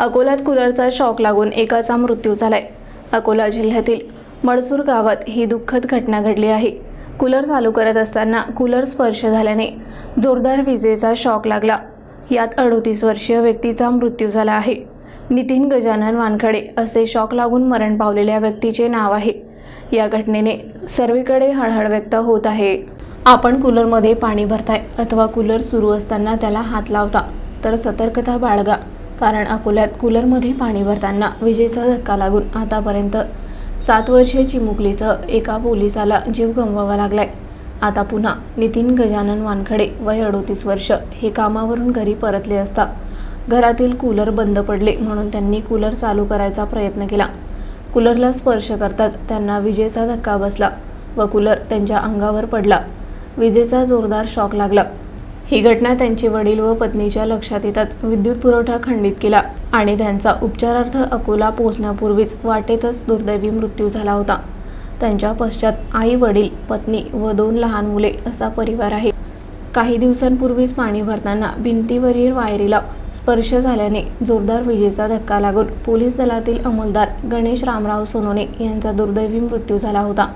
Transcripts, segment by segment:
अकोल्यात कूलरचा शॉक लागून एकाचा मृत्यू झालाय. अकोला जिल्ह्यातील मडसूर गावात ही दुःखद घटना घडली आहे. कूलर चालू करत असताना कूलर स्पर्श झाल्याने जोरदार विजेचा शॉक लागला. यात अडोतीस वर्षीय व्यक्तीचा मृत्यू झाला आहे. नितीन गजानन वानखडे असे शॉक लागून मरण पावलेल्या व्यक्तीचे नाव आहे. या घटनेने सर्वीकडे हळहळ व्यक्त होत आहे. आपण कूलरमध्ये पाणी भरताय अथवा कूलर सुरू असताना त्याला हात लावता तर सतर्कता बाळगा. कारण अकोल्यात कूलरमध्ये पाणी भरताना विजेचा धक्का लागून आतापर्यंत सात वर्षीय चिमुकलीसह एका पोलिसाला जीव गमवावा लागलाय. आता पुन्हा नितीन गजानन वानखडे वय अडोतीस वर्ष. हे कामावरून घरी परतले असता घरातील कूलर बंद पडले म्हणून त्यांनी कूलर चालू करायचा प्रयत्न केला. कूलरला स्पर्श करताच त्यांना विजेचा धक्का बसला व कूलर त्यांच्या अंगावर पडला. विजेचा जोरदार शॉक लागला. ही घटना त्यांचे वडील व पत्नीच्या लक्षात येताच विद्युत पुरवठा खंडित केला आणि त्यांचा उपचारार्थ अकोला पोहोचण्यापूर्वीच वाटेतच दुर्दैवी मृत्यू झाला होता. त्यांच्या पश्चात आई वडील पत्नी व दोन लहान मुले असा परिवार आहे. काही दिवसांपूर्वीच पाणी भरताना भिंतीवरील वायरीला स्पर्श झाल्याने जोरदार विजेचा धक्का लागून पोलीस दलातील अंमलदार गणेश रामराव सोनोने यांचा दुर्दैवी मृत्यू झाला होता.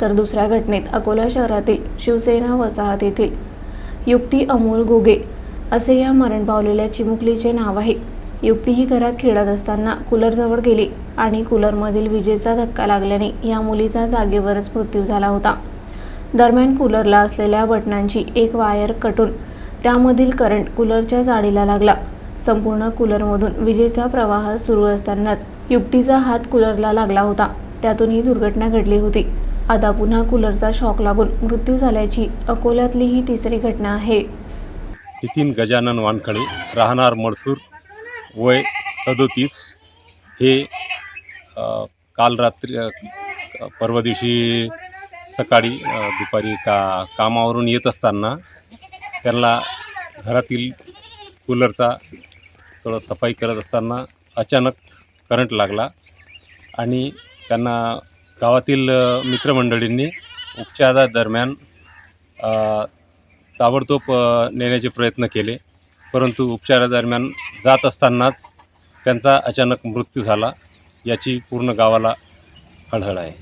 तर दुसऱ्या घटनेत अकोला शहरातील शिवसेना वसाहत येथील युक्ती अमोल गोगे. असे या मरण पावलेल्या चिमुकलीचे नाव आहे. युक्ती ही घरात खेळत असताना कूलरजवळ गेली आणि कूलरमधील विजेचा धक्का लागल्याने या मुलीचा जागेवरच मृत्यू झाला होता. दरम्यान कूलरला असलेल्या बटनांची एक वायर कटून त्यामधील करंट कूलरच्या जाळीला लागला. संपूर्ण कूलरमधून विजेचा प्रवाह सुरू असतानाच युक्तीचा हात कूलरला लागला होता. त्यातून ही दुर्घटना घडली होती. आता पुन्हा कूलरचा शॉक लागून मृत्यू झाल्याची अकोल्यातली ही तिसरी घटना आहे. नितीन गजानन वानखळे राहणार मडसूर वय सदोतीस. हे अ, काल रात्री अ, परवा दिवशी सकाळी अ, दुपारी का कामावरून येत असताना त्यांना घरातील कूलरचा थोडं सफाई करत असताना अचानक करंट लागला आणि त्यांना गावातील मित्रमंडळींनी उपचारादरम्यान ताबडतोब नेण्याचे प्रयत्न केले. परंतु उपचारादरम्यान जात असतानाच त्यांचा अचानक मृत्यू झाला याची पूर्ण गावाला हळहळ आहे.